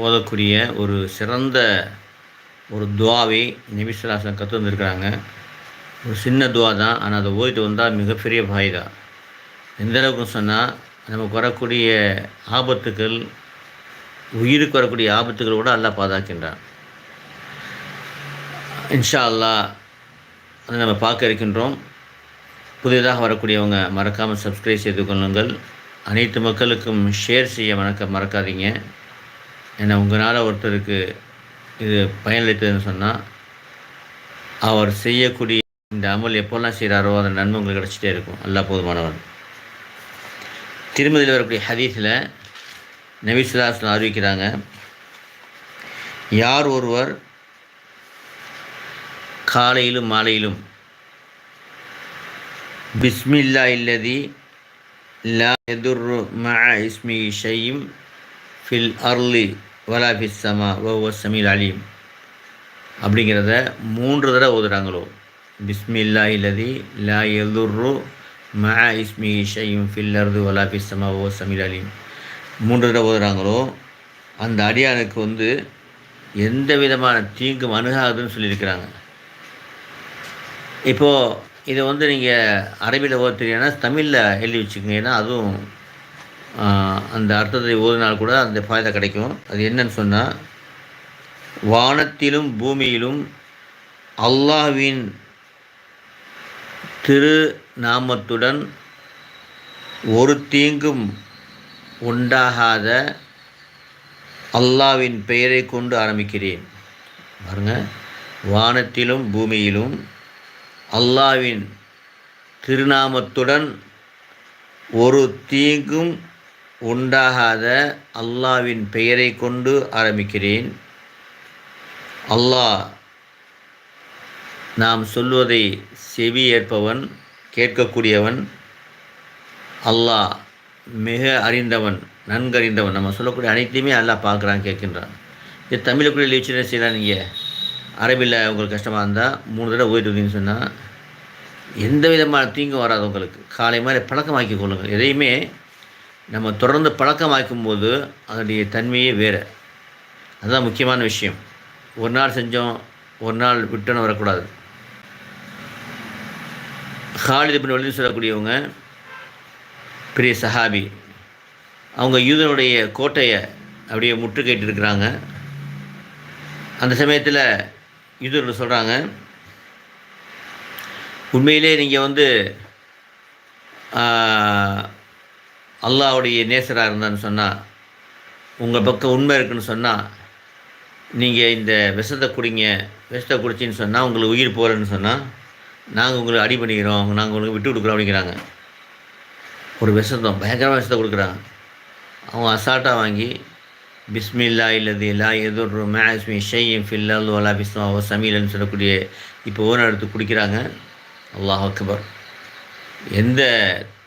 ஓதக்கூடிய ஒரு சிறந்த ஒரு துவாவை நிமிஷராசன் கற்று வந்திருக்கிறாங்க ஒரு சின்ன துவா தான் ஆனால் அதை ஓதிட்டு வந்தால் மிகப்பெரிய பாய்தா. எந்த அளவுக்கு சொன்னால் நமக்கு வரக்கூடிய ஆபத்துக்கள் உயிருக்கு வரக்கூடிய ஆபத்துக்கள் கூட அல்லா பாதுகாக்கின்றான். இன்ஷா அல்லாஹ் அதை நம்ம பார்க்க இருக்கின்றோம். புதிதாக வரக்கூடியவங்க மறக்காமல் சப்ஸ்கிரைப் செய்து கொள்ளுங்கள். அனைத்து மக்களுக்கும் ஷேர் செய்ய மறக்க மறக்காதீங்க. ஏன்னா உங்களால் ஒருத்தருக்கு இது பயனளித்ததுன்னு சொன்னால் அவர் செய்யக்கூடிய இந்த அமல் எப்போல்லாம் செய்கிறாரோ அந்த நன்மை உங்களுக்கு கிடச்சிட்டே இருக்கும். அல்லா போதுமானவன் திருமதியில் வரக்கூடிய ஹதீஸில் நபிசுல்லாஸ்லாம் அறிவிக்கிறாங்க யார் ஒருவர் காலையிலும் மாலையிலும் பிஸ்மில்லா இல்லதி லா எதுர் ம இஸ்மி ஷையும் ஃபில் அர்லி வலா சமா ஓ சமீல் அலீம் அப்படிங்கிறத மூன்று தடவை ஓதுறாங்களோ. பிஸ்மில்லா இல்லதி லா எல்துர்ரு மா இஸ்மி ஷையும் ஃபில் அர்து வலா சமா ஓ சமீல் அலீம் மூன்று தடவை ஓதுறாங்களோ அந்த அடியானுக்கு வந்து எந்த விதமான தீங்கும் அணுகாதுன்னு சொல்லியிருக்கிறாங்க. இப்போது இதை வந்து நீங்கள் அரபியில் ஓத தமிழில் எழுதி வச்சுக்கோங்க. ஏன்னா அதுவும் அந்த அர்த்தத்தை ஓதினால் கூட அந்த ஃபாய்தா கிடைக்கும். அது என்னன்னு சொன்னால் வானத்திலும் பூமியிலும் அல்லாஹ்வின் திரு நாமத்துடன் ஒரு தீங்கும் உண்டாகாத அல்லாவின் பெயரை கொண்டு ஆரம்பிக்கிறேன். பாருங்க. வானத்திலும் பூமியிலும் அல்லாவின் திருநாமத்துடன் ஒரு தீங்கும் உண்டாகாத அல்லாவின் பெயரை கொண்டு ஆரம்பிக்கிறேன். அல்லாஹ் நாம் சொல்வதை செவி ஏற்பவன் கேட்கக்கூடியவன். அல்லாஹ் மிக அறிந்தவன் நன்கறிந்தவன். நம்ம சொல்லக்கூடிய அனைத்தையுமே அல்லாஹ் பார்க்குறான் கேட்கின்றான். இது தமிழுக்குள்ளே லீச்சுன்னு செய்யலாம் நீங்கள் அரபியில் உங்களுக்கு கஷ்டமாக இருந்தால் மூணு தடவை ஓய்ட்டு சொன்னால் எந்த விதமான தீங்கும் வராது உங்களுக்கு. காலை மாதிரி பழக்கமாக்கி கொள்ளுங்கள். எதையுமே நம்ம தொடர்ந்து பழக்கமாக்கும் போது அதனுடைய தன்மையே வேறு. அதுதான் முக்கியமான விஷயம். ஒரு நாள் செஞ்சோம் ஒரு நாள் விட்டுன்னு வரக்கூடாது. ஹாலித் பின் வலிது சொல்லக்கூடியவங்க பெரிய சஹாபி அவங்க யூதனுடைய கோட்டையை அப்படியே முற்றுகையிட்டு இருக்கிறாங்க அந்த சமயத்தில் யூதர்கள் சொல்கிறாங்க உண்மையிலே நீங்கள் வந்து அல்லாவுடைய நேசராக இருந்தான்னு சொன்னால் உங்கள் பக்கம் உண்மை இருக்குன்னு சொன்னால் நீங்கள் இந்த விஷத்தை குடிங்க விஷத்தை குடிச்சின்னு சொன்னால் உங்களுக்கு உயிர் போகிறேன்னு சொன்னால் நாங்கள் உங்களுக்கு அடி பண்ணிக்கிறோம் நாங்கள் உங்களுக்கு விட்டு கொடுக்குறோம் அப்படிங்கிறாங்க. ஒரு விஷத்தம் பயங்கரமாக விஷத்தை கொடுக்குறாங்க. அவங்க அசால்ட்டாக வாங்கி பிஸ்மில்லா இல்லது லா எதுர் மேஸ்மி ஷையம் ஃபில்லால் வலா பிஸ்மா ஓ சமீலன்னு சொல்லக்கூடிய இப்போ ஓனர் எடுத்து குடிக்கிறாங்க. அல்லாஹ் அக்பர். எந்த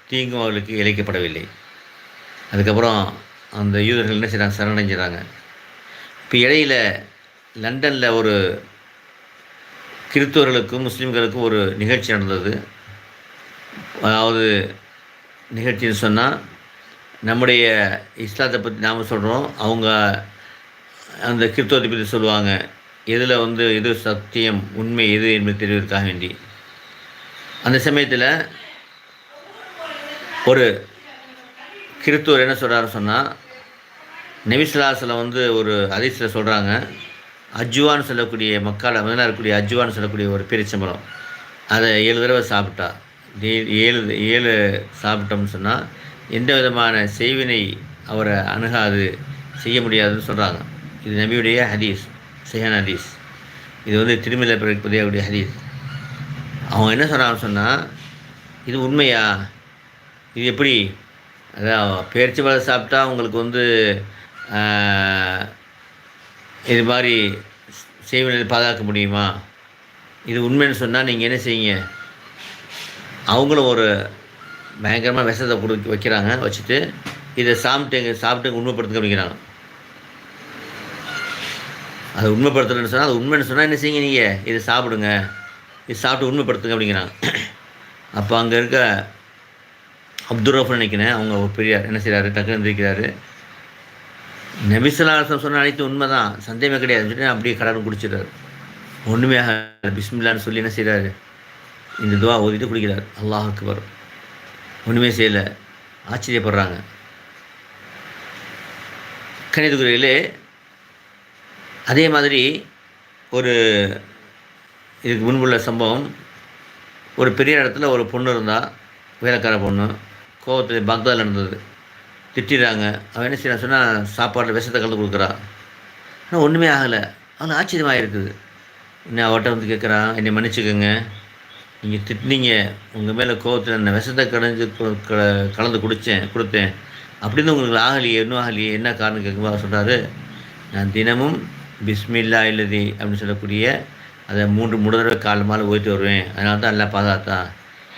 தீங்கும் அவர்களுக்கு இழைக்கப்படவில்லை. அதுக்கப்புறம் அந்த யூதர்கள் என்ன செய்கிறாங்க சரணடைஞ்சிடறாங்க இப்போ இடையில் லண்டனில் ஒரு கிறிஸ்தவர்களுக்கும் முஸ்லீம்களுக்கும் ஒரு நிகழ்ச்சி நடந்தது. அதாவது நிகழ்ச்சின்னு சொன்னால் நம்முடைய இஸ்லாத்தை பற்றி நாம் சொல்கிறோம் அவங்க அந்த கிறிஸ்தவத்தை பற்றி சொல்லுவாங்க. எதில் வந்து எது சத்தியம் உண்மை எது என்பது தெரிவதற்காக வேண்டி. அந்த சமயத்தில் ஒரு கிறித்துவர் என்ன சொல்கிறாருன்னு சொன்னால் நெவிசிலாசில் வந்து ஒரு அதிசயில் சொல்கிறாங்க அஜ்வான்னு சொல்லக்கூடிய மக்கால முதல்ல இருக்கக்கூடிய அஜ்வான்னு சொல்லக்கூடிய ஒரு பெருச்சம்பளம் அதை ஏழு தடவை சாப்பிட்டா ஏழு ஏழு சாப்பிட்டோம்னு சொன்னால் எந்த விதமான செய்வினை அவரை அணுகாது செய்ய முடியாதுன்னு சொல்கிறாங்க இது நபியுடைய ஹதீஸ் சஹான் ஹதீஸ். இது வந்து திருமலை பதியக்கூடிய ஹதீஸ். அவங்க என்ன சொல்கிறாங்கன்னு சொன்னால் இது உண்மையா? இது எப்படி? அதான் பேரிச்சி பழம் சாப்பிட்டா உங்களுக்கு வந்து இது மாதிரி செய்வினை பாதுகாக்க முடியுமா? இது உண்மைன்னு சொன்னால் நீங்கள் என்ன செய்யுங்க அவங்களும் ஒரு பயங்கரமாக விஷத்தை கொடுத்து வைக்கிறாங்க வச்சுட்டு இதை சாப்பிட்டுங்க சாப்பிட்டு உண்மைப்படுத்துங்க அப்படிங்கிறாங்க. அது உண்மைப்படுத்தலன்னு சொன்னால் அது உண்மைன்னு சொன்னால் என்ன செய்யுங்க நீங்கள் இதை சாப்பிடுங்க. இது சாப்பிட்டு உண்மைப்படுத்துங்க அப்படிங்கிறாங்க. அப்போ அங்கே இருக்க அப்துல் நினைக்கிறேன். அவங்க ஒரு பெரியார். என்ன செய்கிறாரு டக்குன்னு இருக்கிறாரு நபிசலாசம் சொன்ன அனைத்து உண்மை தான் சந்தேகமே கிடையாது. சொல்லிட்டு அப்படியே கடன் குடிச்சிடுறாரு. ஒன்றுமே பிஸ்மில்லான்னு சொல்லி என்ன செய்கிறாரு இந்த துவா ஓதிட்டு குடிக்கிறார். அல்லாஹுக்கு வரும் ஒன்றுமே செய்யலை. ஆச்சரியப்படுறாங்க. கணிதகுறையிலே அதே மாதிரி ஒரு இதுக்கு முன்புள்ள சம்பவம். ஒரு பெரிய இடத்துல ஒரு பொண்ணு இருந்தால் வேலைக்கார பொண்ணு. கோவத்தில் பக்தாதில் நடந்தது. திட்டிடுறாங்க அவன் என்ன செய்யறான் சொன்னால் சாப்பாட்டில் விஷத்தை கலந்து கொடுக்குறா. ஆனால் ஒன்றுமே ஆகலை. அவன் ஆச்சரியமாக இருக்குது என்ன அவட்ட வந்து கேட்குறான் என்னை மன்னிச்சுக்கோங்க. நீங்கள் திட்டினீங்க. உங்கள் மேலே கோவத்தில் நான் விஷத்தை கடைஞ்சு க- கலந்து குடித்தேன் கொடுத்தேன். அப்படின்னு உங்களுக்கு ஆகலையே இன்னும் ஆகலையே என்ன காரணம் கேட்கும்போது சொல்கிறாரு நான் தினமும் பிஸ்மில்லா இல்லதி அப்படின்னு சொல்லக்கூடிய அதை மூன்று மூணு தடவை காலமாக ஓய்ட்டு வருவேன். அதனால தான் எல்லாம் பாதுகாத்தான்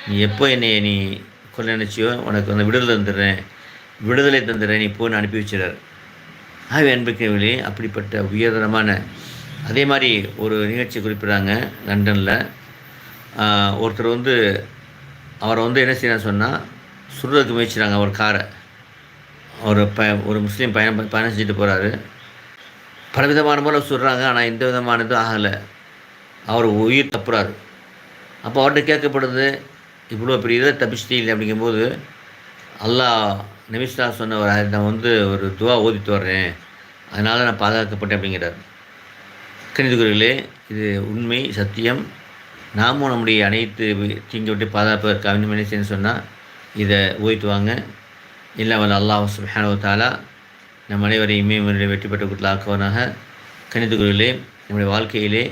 நீ எப்போ என்னை நீ கொள்ள நினச்சியோ உனக்கு அந்த விடுதலை தந்துடுறேன். விடுதலை தந்துடுறேன் நீ போன்னு அனுப்பி வச்சிடறார். ஆகவே அன்புக்கவிலே அப்படிப்பட்ட உயர்தரமான அதே மாதிரி ஒரு நிகழ்ச்சி குறிப்பிட்றாங்க லண்டனில். ஒருத்தர் வந்து அவரை வந்து என்ன செய்யணும் சொன்னால் சுடுறதுக்கு முயற்சிறாங்க அவர் காரை. ஒரு ப ஒரு முஸ்லீம் பயணம் பயணம் செஞ்சுட்டு போகிறாரு பலவிதமான மூலம் சுடுறாங்க ஆனால் எந்த விதமானதும் ஆகலை. அவர் உயிர் தப்புறாரு. அப்போ அவர்கிட்ட கேட்கப்படுது இவ்வளோ பெரிய இதை தப்பிச்சிட்டீங்க அப்படிங்கும்போது அல்லாஹ் நிமிஷா சொன்ன ஒரு நான் வந்து ஒரு துவா ஓதிட்டு வர்றேன். அதனால் நான் பாதுகாக்கப்பட்டேன் அப்படிங்கிறார். கணிதகுரிகளே இது உண்மை சத்தியம். நாமும் நம்முடைய அனைத்து வி- தீங்கை விட்டு பாதுகாப்பதற்கு அவன் என்ன சொன்னால் இதை ஓதிட்டு வாங்க. இல்லை வல்ல அல்லாஹ் சுப்ஹானஹு தாலா நம் அனைவரையுமே இவருடைய வெற்றி பெற்ற கூட்டலாக்குவனாக கணிதகுரிகளே நம்முடைய வாழ்க்கையிலே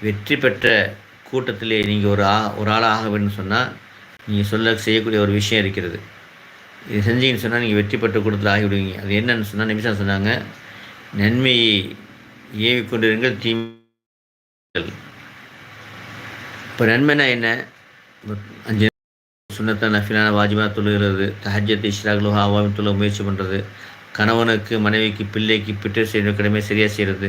வெற்றி பெற்ற கூட்டத்திலே நீங்கள் ஒரு ஆ ஒரு ஆளாக ஆக வேண்டும் சொன்னால் நீங்கள் சொல்ல செய்யக்கூடிய ஒரு விஷயம் இருக்கிறது. இது செஞ்சீங்கன்னு சொன்னால் நீங்கள் வெற்றி பெற்ற கூட்டத்தில் ஆகிவிடுவீங்க. அது என்னன்னு சொன்னால் நிமிஷம் சொன்னாங்க நன்மையை ஏவி கொண்டிருங்கள் தீமைகள். இப்போ நன்மைனா என்ன? அஞ்சு சுண்ணத்தை நஃபிலான வாஜிபா தொழுகிறது தஹஜத் இஷ்ராக்லோ ஆவாமி தொழ முயற்சி பண்ணுறது கணவனுக்கு மனைவிக்கு பிள்ளைக்கு பிட்டர் செய்கிற கடமை சரியாக செய்கிறது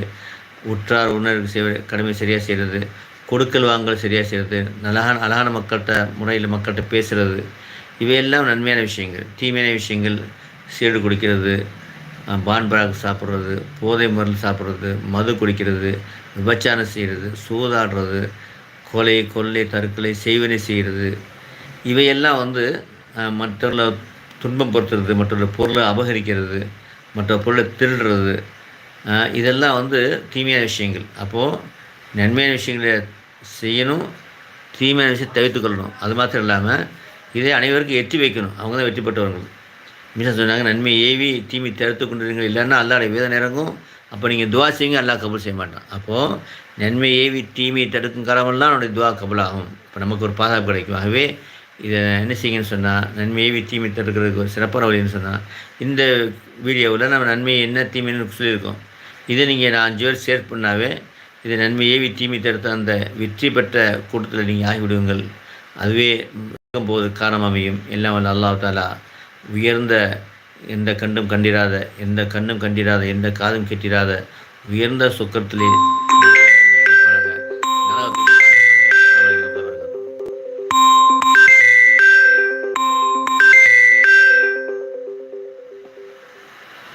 உற்றார் உணர்வுக்கு செய்வ கடமை சரியாக செய்கிறது கொடுக்கல் வாங்கல் சரியாக செய்கிறது அழகான அழகான மக்கள்கிட்ட முறையில் மக்கள்கிட்ட பேசுகிறது இவையெல்லாம் நன்மையான விஷயங்கள். தீமையான விஷயங்கள் சீடு குடிக்கிறது அஹ், பான் சாப்பிட்றது போதை மருந்து சாப்பிட்றது மது குடிக்கிறது விபச்சாரம் செய்கிறது சூதாடுறது கொலை கொள்ளை தற்கொலை செய்வனை செய்கிறது. இவையெல்லாம் வந்து மற்றவர்களை துன்பம் பொறுத்துறது மற்றொரு பொருளை அபகரிக்கிறது மற்ற பொருளை திருடுறது இதெல்லாம் வந்து தீமையான விஷயங்கள். அப்போது நன்மையான விஷயங்களை செய்யணும் தீமையான விஷயத்தை தவிர்த்துக்கொள்ளணும் அது மாத்திரம் இல்லாமல் இதை அனைவருக்கும் எட்டி வைக்கணும். அவங்க தான் வெற்றி பெற்றவர்கள் மீசா சொன்னாங்க நன்மை ஏவி தீமை தடுத்து கொண்டிருங்கள். இல்லைன்னா அல்லாடைய வேதனை இறங்கும். அப்போ நீங்கள் துவா செய்யுங்க அல்லா கபூல் செய்ய மாட்டான். அப்போது நன்மை ஏவி தீமையை தடுக்கும் காலமெல்லாம் நம்முடைய துவா கபலாகும். இப்போ நமக்கு ஒரு பாதுகாப்பு கிடைக்கும். ஆகவே இதை என்ன செய்யுங்கன்னு சொன்னால் நன்மை ஏவி தீமை தடுக்கிறதுக்கு ஒரு சிறப்பான வழின்னு சொன்னால் இந்த வீடியோவில் நம்ம நன்மை என்ன தீமைன்னு சொல்லியிருக்கோம். இதை நீங்கள் நான் அஞ்சு பேர் ஷேர் பண்ணாவே இது நன்மையே ஏவி தீமை தடுத்த அந்த வெற்றி பெற்ற கூட்டத்தில் நீங்கள் ஆகிவிடுங்கள். அதுவே போது காரணம் அமையும். எல்லாம் வல்ல அல்லாஹ் தாலா உயர்ந்த எந்த கண்டும் கண்டிராத எந்த கண்ணும் கண்டிராத எந்த காதும் கெட்டிராத உயர்ந்த சொக்கத்திலே